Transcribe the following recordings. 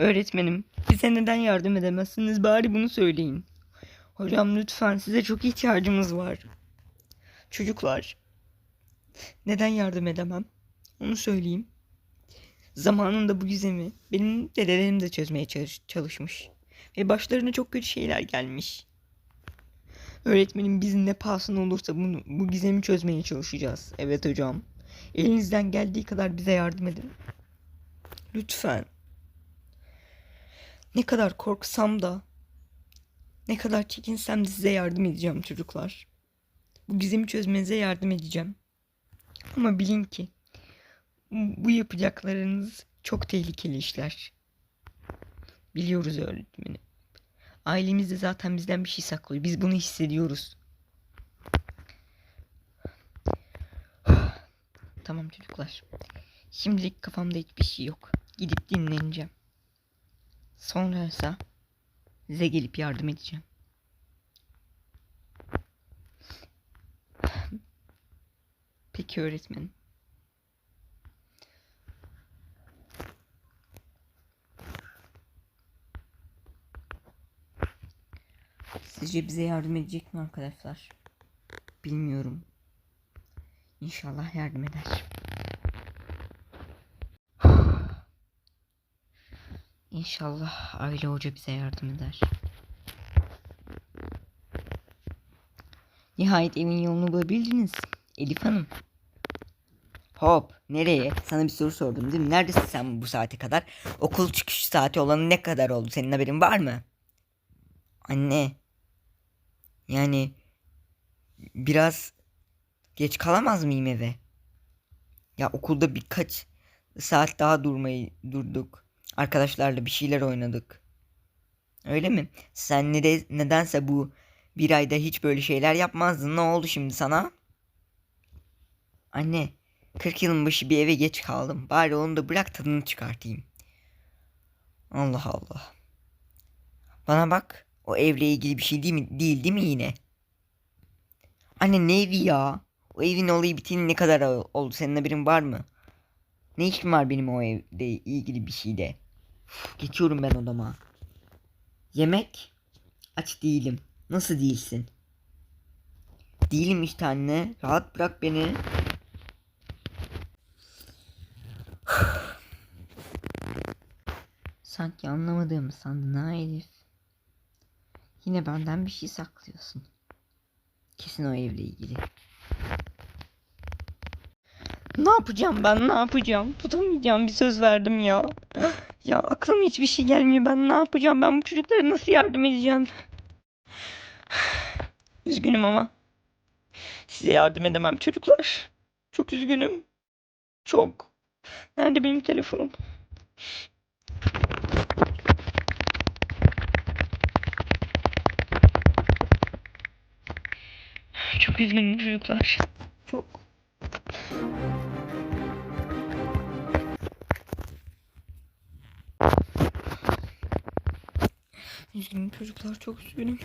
Öğretmenim, bize neden yardım edemezsiniz? Bari bunu söyleyin. Hocam lütfen size çok ihtiyacımız var. Çocuklar, neden yardım edemem? Onu söyleyeyim. Zamanında bu gizemi benim dedelerim de çözmeye çalış- çalışmış. Ve başlarına çok kötü şeyler gelmiş. Öğretmenim biz ne pahasına olursa bunu, bu gizemi çözmeye çalışacağız. Evet hocam. Elinizden geldiği kadar bize yardım edin. Lütfen. Ne kadar korksam da ne kadar çekinsem de size yardım edeceğim çocuklar. Bu gizemi çözmenize yardım edeceğim. Ama bilin ki bu yapacaklarınız çok tehlikeli işler. Biliyoruz öğretmenim. Ailemiz de zaten bizden bir şey saklıyor. Biz bunu hissediyoruz. tamam çocuklar. Şimdilik kafamda hiçbir şey yok. Gidip dinleneceğim. Sonra ise size gelip yardım edeceğim. Peki öğretmenim. Sizce bize yardım edecek mi arkadaşlar? Bilmiyorum. İnşallah yardım eder. İnşallah Aile Hoca bize yardım eder. Nihayet evin yolunu bulabildiniz. Elif Hanım. Hop nereye? Sana bir soru sordum değil mi? Neredesin sen bu saate kadar? Okul çıkış saati olanı ne kadar oldu? Senin haberin var mı? Anne. Yani biraz geç kalamaz mıyım eve? Ya okulda birkaç saat daha durmayı durduk. Arkadaşlarla bir şeyler oynadık. Öyle mi? Sen ne de, nedense bu bir ayda hiç böyle şeyler yapmazdın. Ne oldu şimdi sana? Anne, 40 yılın başı bir eve geç kaldım. Bari onu da bırak tadını çıkartayım. Allah Allah. Bana bak. O evle ilgili bir şey değil mi, değil, değil mi yine? Anne ne evi ya? O evin olayı bittiğinde ne kadar oldu? Senin haberin var mı? Ne işim var benim o evle ilgili bir şeyde? Geçiyorum ben odama. Yemek? Aç değilim. Nasıl değilsin? Değilim işte anne. Rahat bırak beni. Sanki anlamadığımı sandın ha Elif. Yine benden bir şey saklıyorsun. Kesin o evle ilgili. Ne yapacağım ben ne yapacağım? Tutamayacağım bir söz verdim ya. Ya aklıma hiçbir şey gelmiyor. Ben ne yapacağım? Ben bu çocuklara nasıl yardım edeceğim? Üzgünüm ama. Size yardım edemem çocuklar. Çok üzgünüm. Çok. Nerede benim telefonum? Çok üzgünüm çocuklar. Üzgünüm çocuklar çok üzgünüm.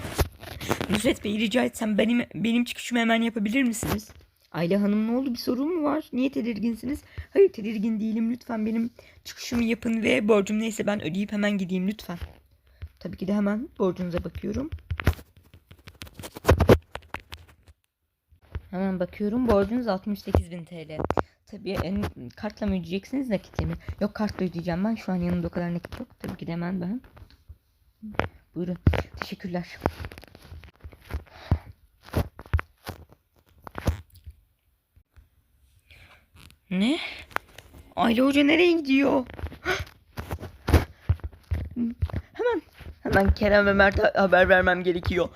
Nusret Bey rica etsem benim benim çıkışımı hemen yapabilir misiniz? Ayla Hanım ne oldu bir sorun mu var? Niye tedirginsiniz? Hayır tedirgin değilim lütfen benim çıkışımı yapın ve borcum neyse ben ödeyip hemen gideyim lütfen. Tabii ki de hemen borcunuza bakıyorum. Hemen bakıyorum borcunuz 68.000 TL. Tabii en, kartla mı ödeyeceksiniz nakit mi? Yok kartla ödeyeceğim ben şu an yanımda o kadar nakit yok. Tabii ki de hemen ben. Buyurun. Teşekkürler. Ne? Ayla Hoca nereye gidiyor? Hemen hemen Kerem ve Mert'e haber vermem gerekiyor.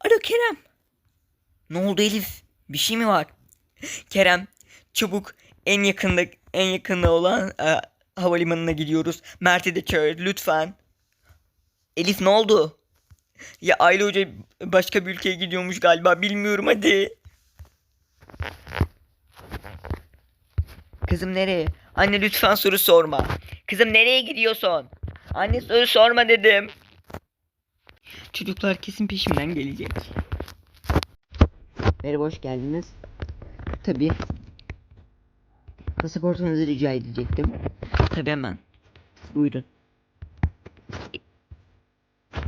Alo Kerem. Ne oldu Elif? Bir şey mi var? Kerem, çabuk en yakında en yakında olan e, havalimanına gidiyoruz. Mert'i de çağır lütfen. Elif ne oldu? Ya Ayla Hoca başka bir ülkeye gidiyormuş galiba. Bilmiyorum hadi. Kızım nereye? Anne lütfen soru sorma. Kızım nereye gidiyorsun? Anne soru sorma dedim. Çocuklar kesin peşimden gelecek. Merhaba hoş geldiniz. Tabii. Pasaportunuzu rica edecektim. Tabii hemen. Buyurun.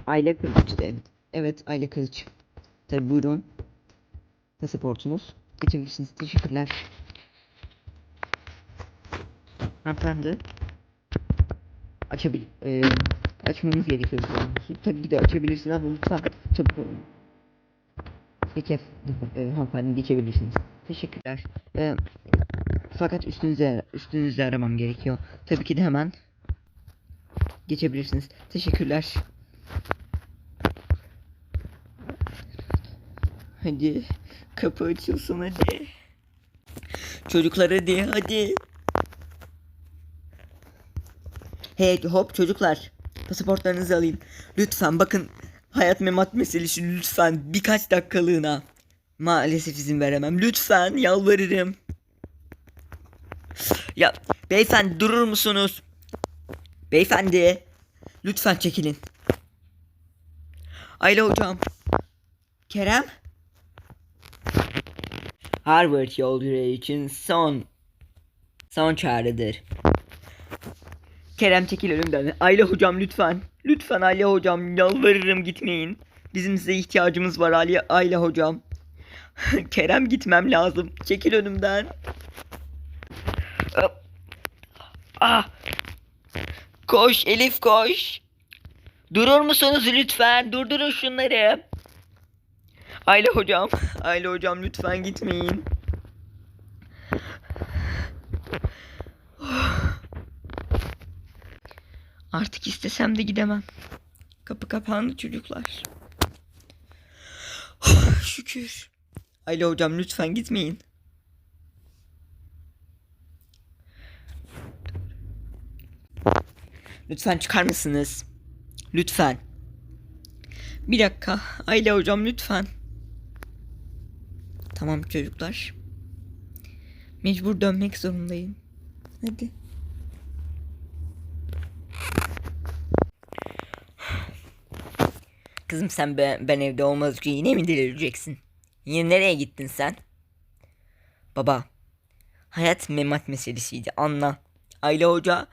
Aile Kılıç evet. Evet Aile Kılıç. Tabii buyurun. Pasaportunuz. Geçebilirsiniz. Teşekkürler. Hanımefendi. Açabil... Eee... açmamız gerekiyor. şu. Tabii ki de açabilirsiniz ama lütfen çabuk olun. Peki e, hanımefendi geçebilirsiniz. Teşekkürler. E, fakat üstünüze üstünüzde aramam gerekiyor. Tabii ki de hemen geçebilirsiniz. Teşekkürler. Hadi kapı açılsın hadi. Çocuklar hadi hadi. Hey hop çocuklar. Pasaportlarınızı alayım. Lütfen bakın hayat memat meselesi lütfen birkaç dakikalığına. Maalesef izin veremem. Lütfen yalvarırım. Ya beyefendi durur musunuz? Beyefendi. Lütfen çekilin. Ayla hocam. Kerem. Harvard yolculuğu için son son çağrıdır. Kerem çekil önümden. Ayla hocam lütfen. Lütfen Ayla hocam yalvarırım gitmeyin. Bizim size ihtiyacımız var Ayla, Ayla hocam. Kerem gitmem lazım. Çekil önümden. Ah. Koş Elif koş. Durur musunuz lütfen? Durdurun şunları. Ayla hocam. Ayla hocam lütfen gitmeyin. Artık istesem de gidemem. Kapı kapandı çocuklar. Şükür. Ayla hocam lütfen gitmeyin. Lütfen çıkar mısınız? Lütfen. Bir dakika. Ayla hocam lütfen. Tamam çocuklar. Mecbur dönmek zorundayım. Hadi. Kızım sen ben, ben evde olmazca yine mi delireceksin? Yine nereye gittin sen? Baba. Hayat memat meselesiydi anla. Ayla Hoca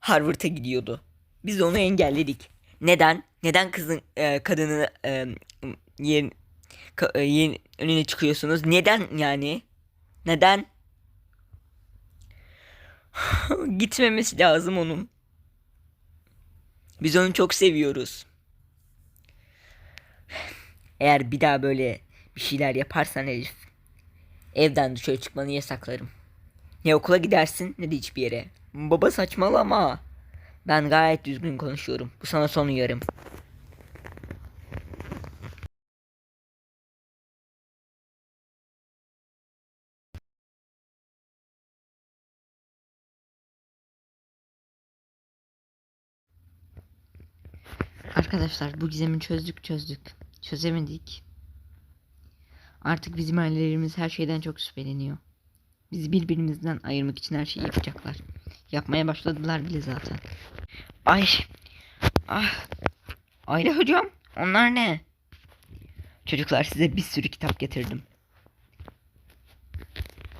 Harvard'a gidiyordu. Biz onu engelledik. Neden? Neden kızın e, kadını e, yerin, ka, e, yerin önüne çıkıyorsunuz? Neden yani? Neden? Gitmemesi lazım onun. Biz onu çok seviyoruz. Eğer bir daha böyle bir şeyler yaparsan Elif, evden dışarı çıkmanı yasaklarım. Ne okula gidersin ne de hiçbir yere. Baba saçmalama. Ben gayet düzgün konuşuyorum. Bu sana son uyarım. Arkadaşlar bu gizemi çözdük çözdük. Çözemedik. Artık bizim ailelerimiz her şeyden çok şüpheleniyor. Bizi birbirimizden ayırmak için her şeyi yapacaklar. Yapmaya başladılar bile zaten. Ay. Ah. Ayla hocam. Onlar ne? Çocuklar size bir sürü kitap getirdim.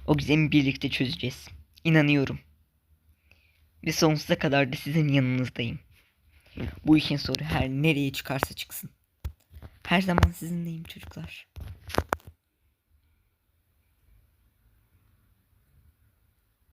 O gizemi birlikte çözeceğiz. İnanıyorum. Ve sonsuza kadar da sizin yanınızdayım. Bu işin soru her nereye çıkarsa çıksın. Her zaman sizinleyim çocuklar.